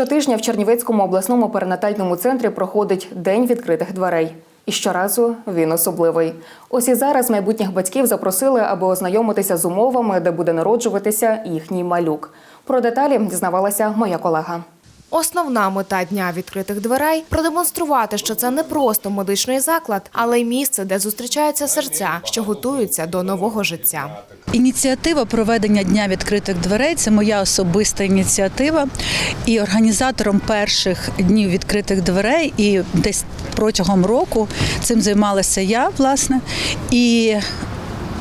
Щотижня в Чернівецькому обласному перинатальному центрі проходить День відкритих дверей. І щоразу він особливий. Ось і зараз майбутніх батьків запросили, аби ознайомитися з умовами, де буде народжуватися їхній малюк. Про деталі дізнавалася моя колега. Основна мета дня відкритих дверей продемонструвати, що це не просто медичний заклад, але й місце, де зустрічаються серця, що готуються до нового життя. Ініціатива проведення дня відкритих дверей це моя особиста ініціатива. І організатором перших днів відкритих дверей, і десь протягом року цим займалася я, власне. І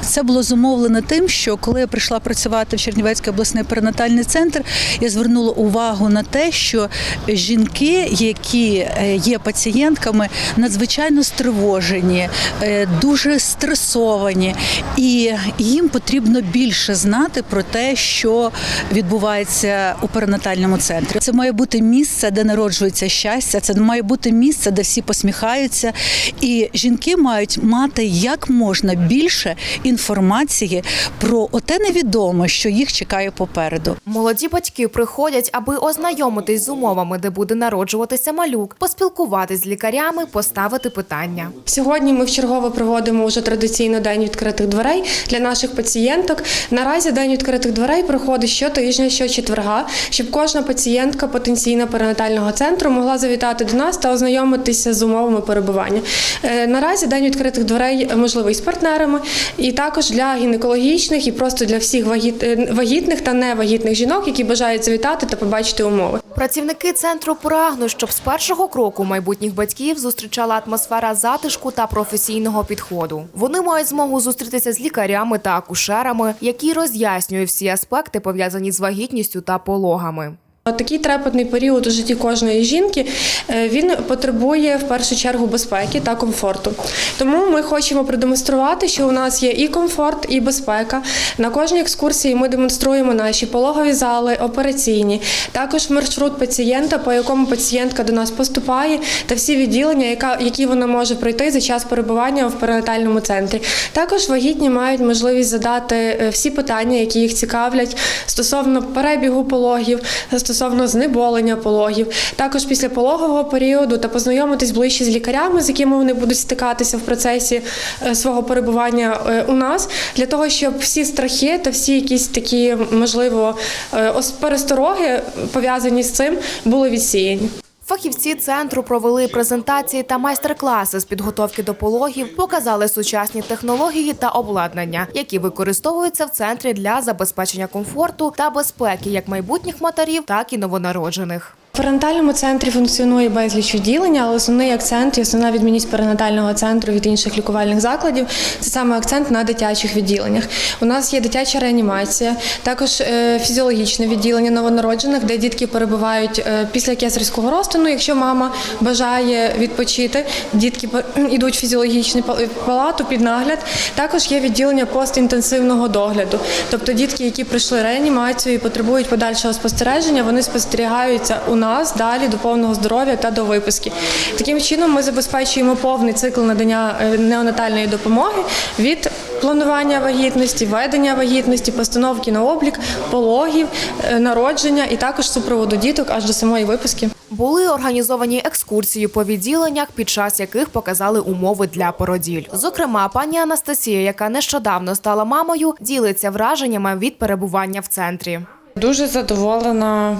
це було зумовлено тим, що коли я прийшла працювати в Чернівецький обласний перинатальний центр, я звернула увагу на те, що жінки, які е, є пацієнтками, надзвичайно стривожені, е, дуже стресовані, і їм потрібно більше знати про те, що відбувається у перинатальному центрі. Це має бути місце, де народжується щастя. Це має бути місце, де всі посміхаються, і жінки мають мати як можна більше інформації про оте невідоме, що їх чекає попереду. Молоді батьки приходять, аби ознайомитись з умовами, де буде народжуватися малюк, поспілкуватись з лікарями, поставити питання. Сьогодні ми вчергове проводимо вже традиційно день відкритих дверей для наших пацієнток. Наразі день відкритих дверей проходить щотижня, щочетверга, щоб кожна пацієнтка потенційна перинатального центру могла завітати до нас та ознайомитися з умовами перебування. Е, Наразі день відкритих дверей можливий з партнерами, і також для гінекологічних і просто для всіх е, вагітних та невагітних жінок, які бажають завітати та побачити умови. Працівники центру прагнуть, щоб з першого кроку майбутніх батьків зустрічала атмосфера затишку та професійного підходу. Вони мають змогу зустрітися з лікарями та акушерами, які роз'яснюють всі аспекти пов'язані з вагітністю та пологами. Такий трепетний період у житті кожної жінки е, він потребує в першу чергу безпеки та комфорту. Тому ми хочемо продемонструвати, що у нас є і комфорт, і безпека. На кожній екскурсії ми демонструємо наші пологові зали, операційні, також маршрут пацієнта, по якому пацієнтка до нас поступає, та всі відділення, які вона може пройти за час перебування в перинатальному центрі. Також вагітні мають можливість задати е, всі питання, які їх цікавлять стосовно перебігу пологів, стосовно знеболення пологів, також після пологового періоду та познайомитись ближче з лікарями, з якими вони будуть стикатися в процесі е, свого перебування е, у нас, для того, щоб всі страхи та всі якісь такі можливо е, перестороги пов'язані з цим були відсіяні. Фахівці центру провели презентації та майстер-класи з підготовки до пологів, показали сучасні технології та обладнання, які використовуються в центрі для забезпечення комфорту та безпеки як майбутніх матерів, так і новонароджених. Перинатальному центрі функціонує безліч відділення, але основний акцент і основна відмінність перинатального центру від інших лікувальних закладів це саме акцент на дитячих відділеннях. У нас є дитяча реанімація, також е, фізіологічне відділення новонароджених, де дітки перебувають е, після кесарського розтину. Якщо мама бажає відпочити, дітки йдуть в фізіологічну палату під нагляд. Також є відділення постінтенсивного догляду, тобто дітки, які пройшли реанімацію і потребують подальшого спостереження, вони спостерігаються у нас далі до повного здоров'я та до виписки. Таким чином ми забезпечуємо повний цикл надання е, неонатальної допомоги від планування вагітності, ведення вагітності, постановки на облік, пологів, е, народження і також супроводу діток аж до самої виписки. Були організовані екскурсії по відділеннях, під час яких показали умови для породіль. Зокрема, пані Анастасія, яка нещодавно стала мамою, ділиться враженнями від перебування в центрі. Дуже задоволена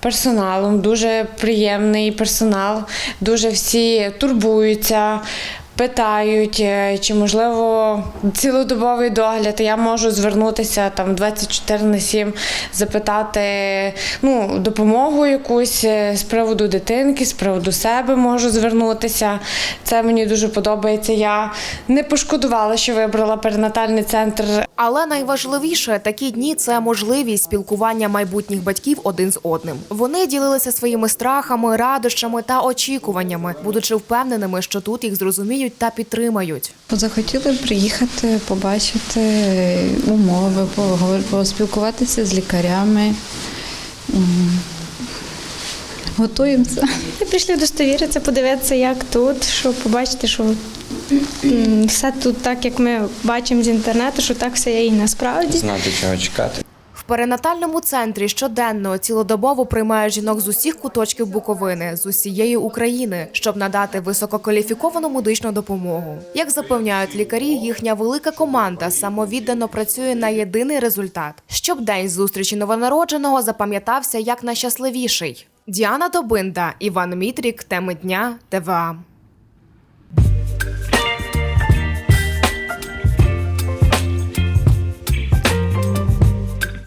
персоналом, дуже приємний персонал, дуже всі турбуються. Питають, е, чи можливо цілодобовий догляд. Я можу звернутися там 24 на 7, запитати ну, допомогу якусь е, з приводу дитинки, з приводу себе можу звернутися. Це мені дуже подобається. Я не пошкодувала, що вибрала перинатальний центр Але найважливіше такі дні це можливість спілкування майбутніх батьків один з одним. Вони ділилися своїми страхами, радощами та очікуваннями, будучи впевненими, що тут їх зрозуміють та підтримають. Захотіли приїхати, побачити умови, поспілкуватися з лікарями. Готуємося. Ми прийшли удостовіритися, подивитися, як тут, щоб побачити, що все тут так, як ми бачимо з інтернету, що так все є і насправді. знати, чого чекати. Перинатальному центрі щоденно цілодобово приймають жінок з усіх куточків Буковини, з усієї України, щоб надати висококваліфіковану медичну допомогу. Як запевняють лікарі, їхня велика команда самовіддано працює на єдиний результат, щоб день зустрічі новонародженого запам'ятався як найщасливіший. Діана Добинда, Іван Мітрік, теми дня, ТВА.